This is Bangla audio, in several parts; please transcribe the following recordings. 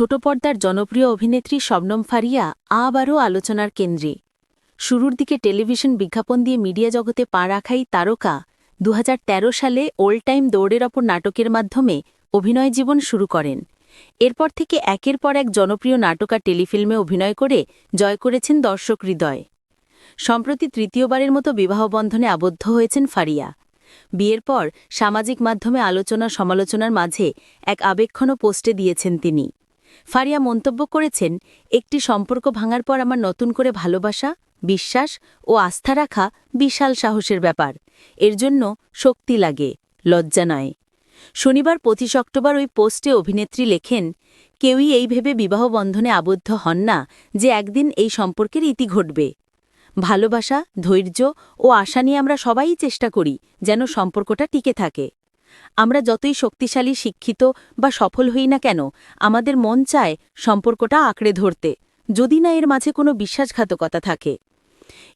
ছোট পর্দার জনপ্রিয় অভিনেত্রী শবনম ফারিয়া আবারও আলোচনার কেন্দ্রে। শুরুর দিকে টেলিভিশন বিজ্ঞাপন দিয়ে মিডিয়া জগতে পা রাখাই তারকা। দু হাজার তেরো সালে ওল্ড টাইম দৌড়ের অপর নাটকের মাধ্যমে অভিনয় জীবন শুরু করেন। এরপর থেকে একের পর এক জনপ্রিয় নাটক টেলিফিল্মে অভিনয় করে জয় করেছেন দর্শক হৃদয়। সম্প্রতি তৃতীয়বারের মতো বিবাহবন্ধনে আবদ্ধ হয়েছেন ফারিয়া। বিয়ের পর সামাজিক মাধ্যমে আলোচনা সমালোচনার মাঝে এক আবেক্ষণ পোস্টে দিয়েছেন তিনি। ফারিয়া মন্তব্য করেছেন, একটি সম্পর্ক ভাঙার পর আমার নতুন করে ভালোবাসা, বিশ্বাস ও আস্থা রাখা বিশাল সাহসের ব্যাপার। এর জন্য শক্তি লাগে, লজ্জা নয়। শনিবার পঁচিশ অক্টোবর ওই পোস্টে অভিনেত্রী লেখেন, কেউই এই ভেবে বিবাহ বন্ধনে আবদ্ধ হন না যে একদিন এই সম্পর্কের ইতি ঘটবে। ভালোবাসা, ধৈর্য ও আশা নিয়ে আমরা সবাই চেষ্টা করি যেন সম্পর্কটা টিকে থাকে। আমরা যতই শক্তিশালী, শিক্ষিত বা সফল হই না কেন, আমাদের মন চায় সম্পর্কটা আঁকড়ে ধরতে, যদি না এর মাঝে কোনো বিশ্বাসঘাতকতা থাকে।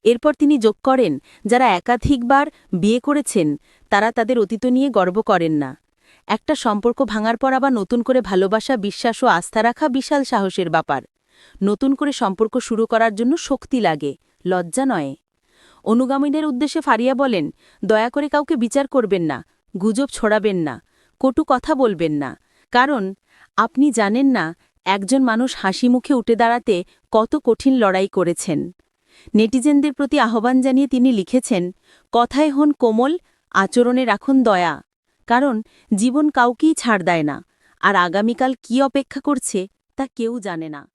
এরপর তিনি যোগ করেন, যারা একাধিকবার বিয়ে করেছেন, তারা তাদের অতীত নিয়ে গর্ব করেন না। একটা সম্পর্ক ভাঙার পর আবার নতুন করে ভালোবাসা, বিশ্বাস ও আস্থা রাখা বিশাল সাহসের ব্যাপার। নতুন করে সম্পর্ক শুরু করার জন্য শক্তি লাগে, লজ্জা নয়। অনুগামীদের উদ্দেশ্যে ফারিয়া বলেন, দয়া করে কাউকে বিচার করবেন না গুজব ছড়াবেন না, কটু কথা বলবেন না। কারণ, আপনি জানেন না, একজন মানুষ হাসি মুখে উঠে দাঁড়াতে কত কঠিন লড়াই করেছেন। নেটিজেনদের প্রতি আহ্বান জানিয়ে তিনি লিখেছেন, কথায় হন কোমল, আচরণে রাখুন দয়া। কারণ, জীবন কাউকেই ছাড় দেয় না। আর আগামীকাল কি অপেক্ষা করছে, তা কেউ জানে না।